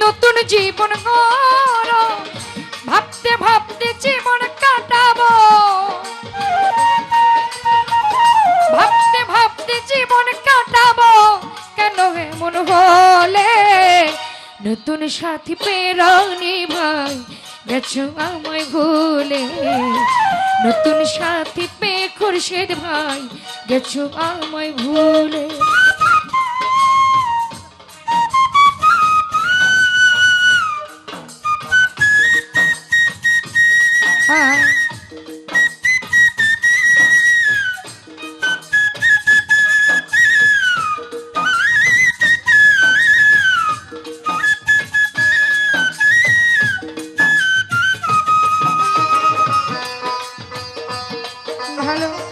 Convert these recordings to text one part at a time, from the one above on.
নতুন জীবন ভাবতে ভাবতে জীবন কাটাবো। ভাবতে ভাবতে জীবন কাটাবো। কেন এমন হলে নতুন সাথী পেরানি ভাই, গেছো আমায় ভুলে। নতুন সাথী পে খুরশেদ ভাই, গেছো আমায় ভুলে। হ্যাঁ ভালো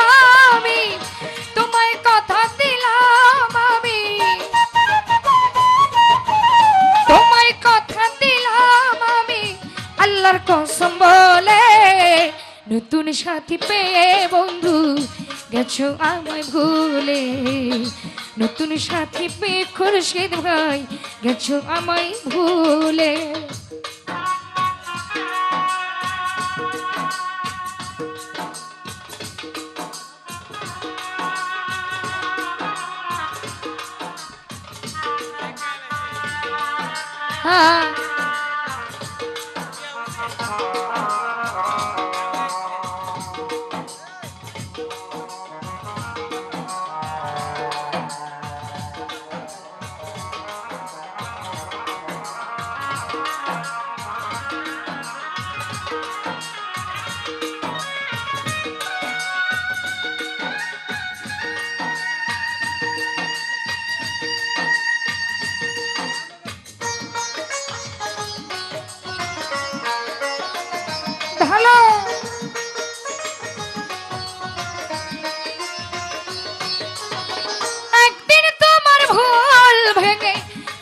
নতুন সাথী পেয়ে বন্ধু, গেছো আমায় ভুলে। নতুন সাথী পেয়ে খুরশিদ ভাই, গেছো আমায় ভুলে। হ্যাঁ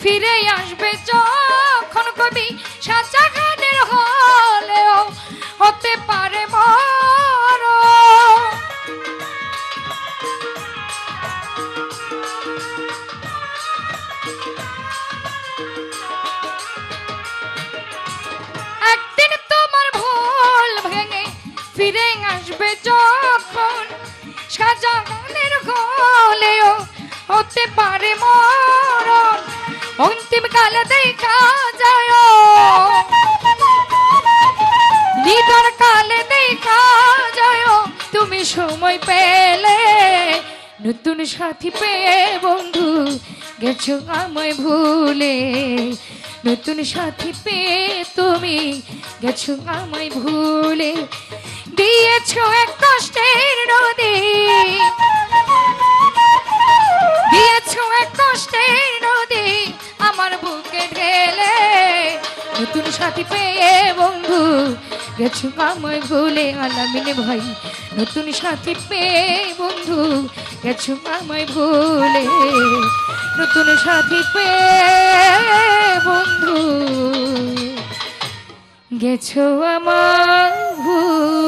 ফিরে আসবে যখন কবি সাচা হলেও হতে পারে বড়। একদিন তোমার ভুল ভেঙে ফিরে আসবে যখন সাজা গলেও হতে পারে মরণ অন্তিম কালে দেখা যায়। নিদর কালে দেখা যায়। তুমি সময় পেলে, নতুন সাথী পেয়ে বন্ধু গেছো আমায় ভুলে। নতুন সাথী পেয়ে তুমি গেছো আমায় ভুলে। দিয়েছ এক কষ্টের নতুন সাথী পেয়ে বন্ধু, গেছো মাময় ভুলে আলামিনে ভাই। নতুন সাথী পেয়ে বন্ধু, গেছো মাময় ভুলে। নতুন সাথী পেয়ে বন্ধু, গেছো আমার ভুলে।